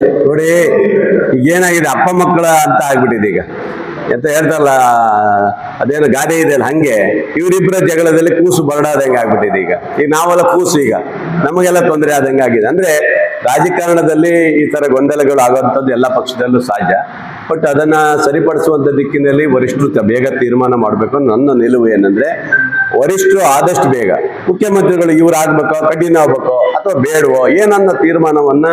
ನೋಡಿ ಈಗ ಏನಾಗಿದೆ ಅಪ್ಪ ಮಕ್ಕಳ ಅಂತ ಆಗ್ಬಿಟ್ಟಿದೆ ಈಗ. ಎಂತ ಹೇಳ್ತಾರಲ್ಲ ಅದೇನು ಗಾದೆ ಇದೆಯಲ್ಲ ಹಂಗೆ. ಇವರಿಬ್ಬರ ಜಗಳದಲ್ಲಿ ಕೂಸು ಬರಡಾದಂಗೆ ಆಗ್ಬಿಟ್ಟಿದೆ ಈಗ. ಈಗ ನಾವೆಲ್ಲ ಕೂಸು ಈಗ. ನಮಗೆಲ್ಲ ತೊಂದರೆ ಆದಂಗೆ ಆಗಿದೆ. ಅಂದ್ರೆ ರಾಜಕಾರಣದಲ್ಲಿ ಈ ತರ ಗೊಂದಲಗಳು ಆಗುವಂಥದ್ದು ಎಲ್ಲ ಪಕ್ಷದಲ್ಲೂ ಸಹಜ. ಬಟ್ ಅದನ್ನ ಸರಿಪಡಿಸುವಂತ ದಿಕ್ಕಿನಲ್ಲಿ ವರಿಷ್ಠರು ಬೇಗ ತೀರ್ಮಾನ ಮಾಡಬೇಕು ನನ್ನ ನಿಲುವು ಏನಂದ್ರೆ ವರಿಷ್ಠರು ಆದಷ್ಟು ಬೇಗ ಮುಖ್ಯಮಂತ್ರಿಗಳು ಇವ್ರು ಆಗ್ಬೇಕೋ, ಕಠಿಣ ಆಗ್ಬೇಕೋ ಅಥವಾ ಬೇಡವೋ, ಏನನ್ನ ತೀರ್ಮಾನವನ್ನ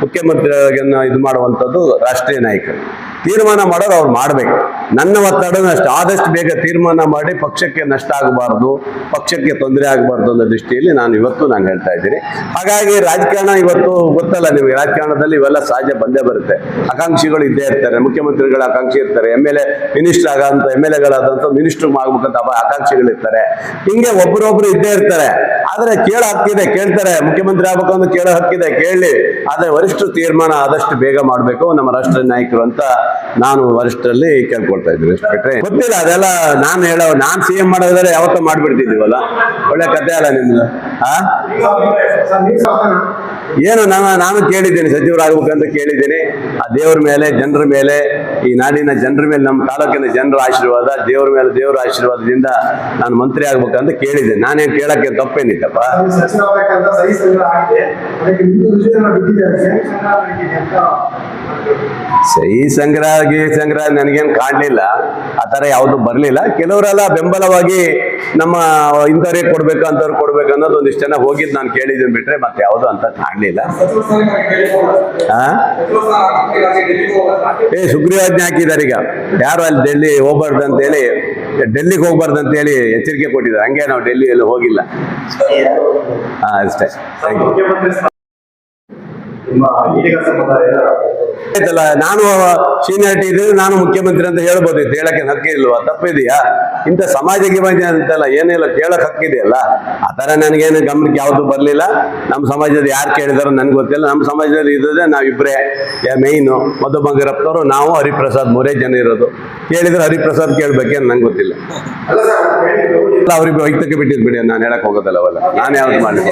ಮುಖ್ಯಮಂತ್ರಿಗಳನ್ನ ಇದು ಮಾಡುವಂಥದ್ದು ರಾಷ್ಟ್ರೀಯ ನಾಯಕರು. ತೀರ್ಮಾನ ಮಾಡೋರು ಅವ್ರು ಮಾಡ್ಬೇಕು. ನನ್ನ ಒತ್ತಡನ ಅಷ್ಟು. ಆದಷ್ಟು ಬೇಗ ತೀರ್ಮಾನ ಮಾಡಿ ಪಕ್ಷಕ್ಕೆ ನಷ್ಟ ಆಗಬಾರ್ದು, ಪಕ್ಷಕ್ಕೆ ತೊಂದರೆ ಆಗಬಾರ್ದು ಅನ್ನೋ ದೃಷ್ಟಿಯಲ್ಲಿ ನಾನು ಇವತ್ತು ನಾನು ಹೇಳ್ತಾ ಇದ್ದೀನಿ. ಹಾಗಾಗಿ ರಾಜಕಾರಣ ಇವತ್ತು ಗೊತ್ತಲ್ಲ ನಿಮಗೆ, ರಾಜಕಾರಣದಲ್ಲಿ ಇವೆಲ್ಲ ಸಹಜ ಬಂದೇ ಬರುತ್ತೆ. ಆಕಾಂಕ್ಷಿಗಳು ಇದ್ದೇ ಇರ್ತಾರೆ, ಮುಖ್ಯಮಂತ್ರಿಗಳ ಆಕಾಂಕ್ಷಿ ಇರ್ತಾರೆ, ಎಂ ಎಲ್ ಎ ಮಿನಿಸ್ಟರ್ ಆಗಂತ, ಎಂ ಎಲ್ ಎಗಳಾದಂಥ ಮಿನಿಸ್ಟರ್ ಆಗ್ಬೇಕಂತ ಆಕಾಂಕ್ಷಿಗಳಿರ್ತಾರೆ ಹಿಂಗೆ ಒಬ್ಬರೊಬ್ರು ಇದ್ದೇ ಇರ್ತಾರೆ. ಆದರೆ ಕೇಳ ಹಕ್ಕಿದೆ ಕೇಳ್ತಾರೆ. ಮುಖ್ಯಮಂತ್ರಿ ಆಗ್ಬೇಕು ಅಂತ ಕೇಳೋ ಹಕ್ಕಿದೆ ಕೇಳಿ. ಆದರೆ ವರಿಷ್ಠ ತೀರ್ಮಾನ ಆದಷ್ಟು ಬೇಗ ಮಾಡಬೇಕು ನಮ್ಮ ರಾಷ್ಟ್ರ ನಾಯಕರು ಅಂತ ನಾನು ವರಿಷ್ಠರಲ್ಲಿ ಕೇಳ್ಕೊಳ್ತಾ ಇದ್ದೀನಿ ಬಿಟ್ರೆ ಗೊತ್ತಿಲ್ಲ, ಅದೆಲ್ಲ ನಾನು ಹೇಳೋ, ನಾನು ಸಿ ಎಂ ಮಾಡೋದಾದ್ರೆ ಯಾವತ್ತೋ ಮಾಡ್ಬಿಡ್ತಿದ್ದೀವಲ್ಲ? ಒಳ್ಳೆ ಕತೆ ಅಲ್ಲ ನಿಮ್ದು, ಆ? ಏನು ನಾನು ನಾನು ಕೇಳಿದ್ದೀನಿ ಸಚಿವರಾಗಬೇಕಂತ ಕೇಳಿದ್ದೀನಿ. ಆ ದೇವ್ರ ಮೇಲೆ, ಜನರ ಮೇಲೆ, ಈ ನಾಡಿನ ಜನರ ಮೇಲೆ, ನಮ್ಮ ತಾಲೂಕಿನ ಜನರ ಆಶೀರ್ವಾದ, ದೇವ್ರ ಮೇಲೆ ದೇವರ ಆಶೀರ್ವಾದದಿಂದ ನಾನು ಮಂತ್ರಿ ಆಗ್ಬೇಕಂತ ಕೇಳಿದ್ದೀನಿ. ನಾನೇನು ಕೇಳಕ್ಕೆ ತಪ್ಪೇನಿತ್ತಪ್ಪ? ಸಹಿ ಸಂಗ್ರಹ ಗಿ ಸಂಗ್ರಹ ನನಗೇನು ಕಾಣಲಿಲ್ಲ. ಆ ಥರ ಯಾವುದು ಬರಲಿಲ್ಲ. ಕೆಲವರೆಲ್ಲ ಬೆಂಬಲವಾಗಿ ನಮ್ಮ ಇಂಥವ್ರಿಗೆ ಕೊಡಬೇಕು ಅಂಥವ್ರಿಗೆ ಕೊಡಬೇಕು ಅನ್ನೋದು ಒಂದಿಷ್ಟು ಜನ ಹೋಗಿದ್ದು ನಾನು ಕೇಳಿದ್ದೀನಿ ಬಿಟ್ರೆ ಮತ್ತೆ ಯಾವುದು ಅಂತ ಕಾಣಲಿಲ್ಲ. ಏ ಸುಗ್ರೀವಾಜ್ಞೆ ಹಾಕಿದ್ದಾರೆ ಈಗ. ಯಾರು ಅಲ್ಲಿ ಡೆಲ್ಲಿ ಹೋಗ್ಬಾರ್ದು ಅಂತ ಹೇಳಿ ಡೆಲ್ಲಿಗೆ ಹೋಗ್ಬಾರ್ದು ಅಂತ ಹೇಳಿ ಎಚ್ಚರಿಕೆ ಕೊಟ್ಟಿದ್ದಾರೆ. ಹಂಗೆ ನಾವು ಡೆಲ್ಲಿಯಲ್ಲಿ ಹೋಗಿಲ್ಲ. ಹಾಂ ಅಷ್ಟೇ. ಥ್ಯಾಂಕ್ ಯು ಮುಖ್ಯಮಂತ್ರಿ ಸ್ಥಾನ ನಿಮ್ಮ ಈಡಿಗ ಸಂಬಂಧ ಎಲ್ಲ ಆಯ್ತಲ್ಲ ನಾನು ಸೀನಿಯಾರಿಟಿ ಇದ್ರೆ ನಾನು ಮುಖ್ಯಮಂತ್ರಿ ಅಂತ ಹೇಳ್ಬೋದಿತ್ತು ಹೇಳಕ್ಕೆ ಹಕ್ಕಿ ಇಲ್ವಾ? ತಪ್ಪಿದೆಯಾ? ಇಂಥ ಸಮಾಜಕ್ಕೆ ಗಿಮಾಜ ಅಂತಲ್ಲ ಏನಿಲ್ಲ ಕೇಳಕ್ ಹಕ್ಕಿದೆಯಲ್ಲ ಆ ತರ ನನಗೇನು ಗಮನಕ್ಕೆ ಯಾವುದು ಬರಲಿಲ್ಲ. ನಮ್ಮ ಸಮಾಜದ ಯಾರು ಕೇಳಿದಾರೋ ನನ್ಗೆ ಗೊತ್ತಿಲ್ಲ. ನಮ್ಮ ಸಮಾಜದಲ್ಲಿ ಇರೋದೇ ನಾವಿಬ್ಬರೇ ಮೇಯ್ನು ಮಧು ಬಂಗಾರಪ್ಪನವರು ನಾವು ಹರಿಪ್ರಸಾದ್ ಮೂರೇ ಜನ ಇರೋದು. ಕೇಳಿದ್ರೆ ಹರಿಪ್ರಸಾದ್ ಕೇಳ್ಬೇಕೇನು ನಂಗೆ ಗೊತ್ತಿಲ್ಲ. ಅಲ್ಲ ಅವ್ರಿಗೆ ವೈಯಕ್ತಿಕ ಬಿಟ್ಟಿದ್ದು ಬಿಡಿ ನಾನು ಹೇಳಕ್ ಹೋಗೋದಲ್ಲ ಅವಲ್ಲ. ನಾನು ಯಾವ್ದು ಮಾಡಿಲ್ಲ